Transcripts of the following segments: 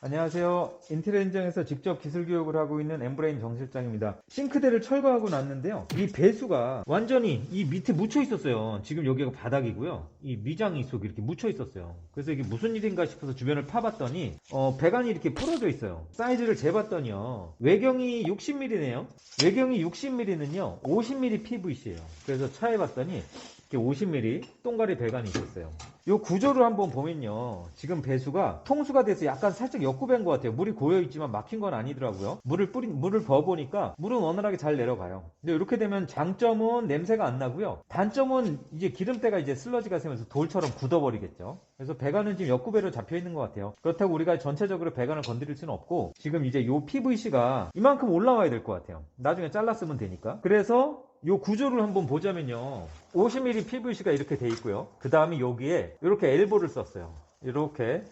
안녕하세요. 인텔 현장에서 직접 기술 교육을 하고 있는 엠브레인 정 실장입니다. 싱크대를 철거하고 났는데요. 이 배수가 완전히 이 밑에 묻혀 있었어요. 지금 여기가 바닥이고요. 이 미장이 속에 이렇게 묻혀 있었어요. 그래서 이게 무슨 일인가 싶어서 주변을 파봤더니 어, 배관이 이렇게 부러져 있어요. 사이즈를 재봤더니요. 외경이 60mm네요. 외경이 60mm는요. 50mm PVC예요. 그래서 차에 봤더니 이렇게 50mm 똥가리 배관이 있었어요. 이 구조를 한번 보면요. 지금 배수가 통수가 돼서 약간 살짝 역구배인 것 같아요. 물이 고여 있지만 막힌 건 아니더라고요. 물을 뿌리 물을 부어 보니까 물은 원활하게 잘 내려가요. 근데 이렇게 되면 장점은 냄새가 안 나고요. 단점은 이제 기름때가 이제 슬러지가 새면서 돌처럼 굳어버리겠죠. 그래서 배관은 지금 역구배로 잡혀 있는 것 같아요. 그렇다고 우리가 전체적으로 배관을 건드릴 수는 없고 지금 이제 요 PVC가 이만큼 올라와야 될 것 같아요. 나중에 잘랐으면 되니까. 그래서 요 구조를 한번 보자면요. 50mm PVC가 이렇게 돼 있고요. 그 다음에 여기에 이렇게 엘보를 썼어요. 이렇게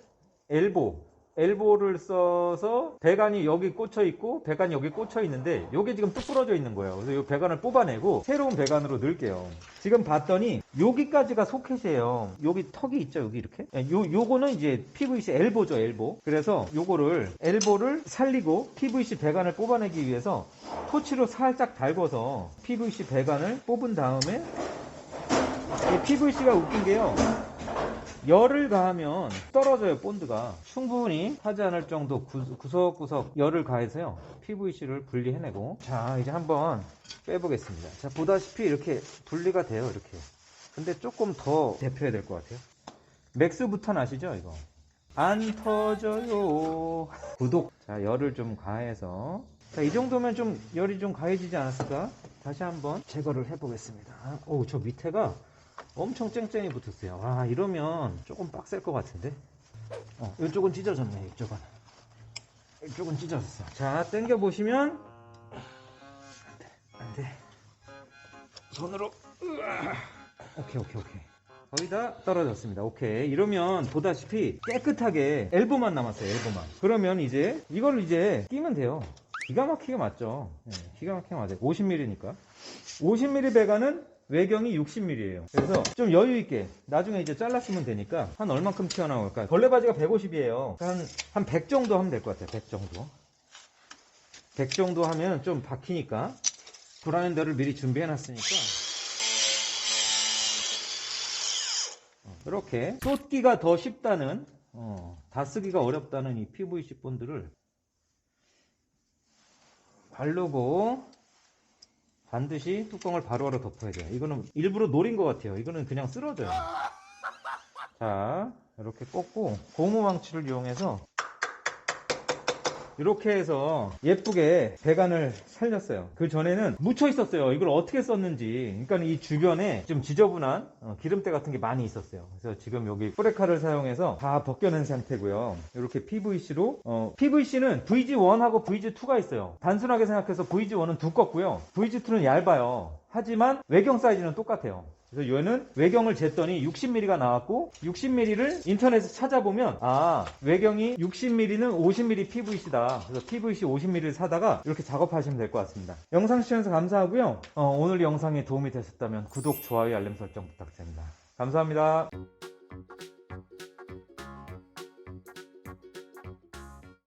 엘보. 엘보를 써서 배관이 여기 꽂혀 있고 배관이 여기 꽂혀 있는데 이게 지금 뚝 부러져 있는 거예요. 그래서 이 배관을 뽑아내고 새로운 배관으로 넣을게요. 지금 봤더니 여기까지가 소켓이에요. 여기 턱이 있죠, 여기 이렇게. 예, 요 요거는 이제 PVC 엘보죠, 엘보. 그래서 요거를 엘보를 살리고 PVC 배관을 뽑아내기 위해서 토치로 살짝 달궈서 PVC 배관을 뽑은 다음에 이 PVC가 웃긴 게요. 열을 가하면 떨어져요 본드가. 충분히 하지 않을 정도 구- 구석구석 열을 가해서요 PVC를 분리해내고. 자 이제 한번 빼보겠습니다. 자 보다시피 이렇게 분리가 돼요 이렇게. 근데 조금 더 데펴야 될 것 같아요. 맥스부터 나시죠 이거? 안 터져요. 구독. 자 열을 좀 가해서. 자 이 정도면 좀 열이 좀 가해지지 않았을까? 다시 한번 제거를 해보겠습니다. 오 저 밑에가 엄청 쨍쨍이 붙었어요. 와, 이러면 조금 빡셀 것 같은데? 어, 이쪽은 찢어졌네, 이쪽은. 이쪽은 찢어졌어. 자, 당겨 보시면, 안 돼, 안 돼. 손으로, 으아. 오케이, 오케이, 오케이. 거의 다 떨어졌습니다. 오케이. 이러면 보다시피 깨끗하게 엘보만 남았어요, 엘보만. 그러면 이제, 이걸 이제 끼면 돼요. 기가 막히게 맞죠? 네, 기가 막히게 맞아요. 50mm니까. 50mm 배관은 외경이 60mm예요. 그래서 좀 여유 있게 나중에 이제 잘랐으면 되니까 한 얼만큼 튀어나올까? 걸레 바지가 150이에요. 한, 한 100 정도 하면 될 것 같아요. 100 정도. 100 정도 하면 좀 박히니까 브라인더를 미리 준비해 놨으니까 어, 이렇게 쏟기가 더 쉽다는 어, 다 쓰기가 어렵다는 이 PVC 본드를 바르고 반드시 뚜껑을 바로바로 덮어야 돼요. 이거는 일부러 노린 것 같아요. 이거는 그냥 쓰러져요. 자, 이렇게 꽂고 고무망치를 이용해서 이렇게 해서 예쁘게 배관을 살렸어요. 그 전에는 묻혀 있었어요. 이걸 어떻게 썼는지. 그러니까 이 주변에 좀 지저분한 어, 기름때 같은 게 많이 있었어요. 그래서 지금 여기 프레카를 사용해서 다 벗겨낸 상태고요. 이렇게 PVC로 PVC는 VG1하고 VG2가 있어요. 단순하게 생각해서 VG1은 두껍고요. VG2는 얇아요. 하지만 외경 사이즈는 똑같아요. 그래서 얘는 외경을 쟀더니 60mm가 나왔고 60mm를 인터넷에 찾아보면 아 외경이 60mm는 50mm PVC다. 그래서 PVC 50mm를 사다가 이렇게 작업하시면 될 것 같습니다. 영상 시청해서 감사하고요. 어, 오늘 영상이 도움이 되셨다면 구독, 좋아요, 알림 설정 부탁드립니다. 감사합니다.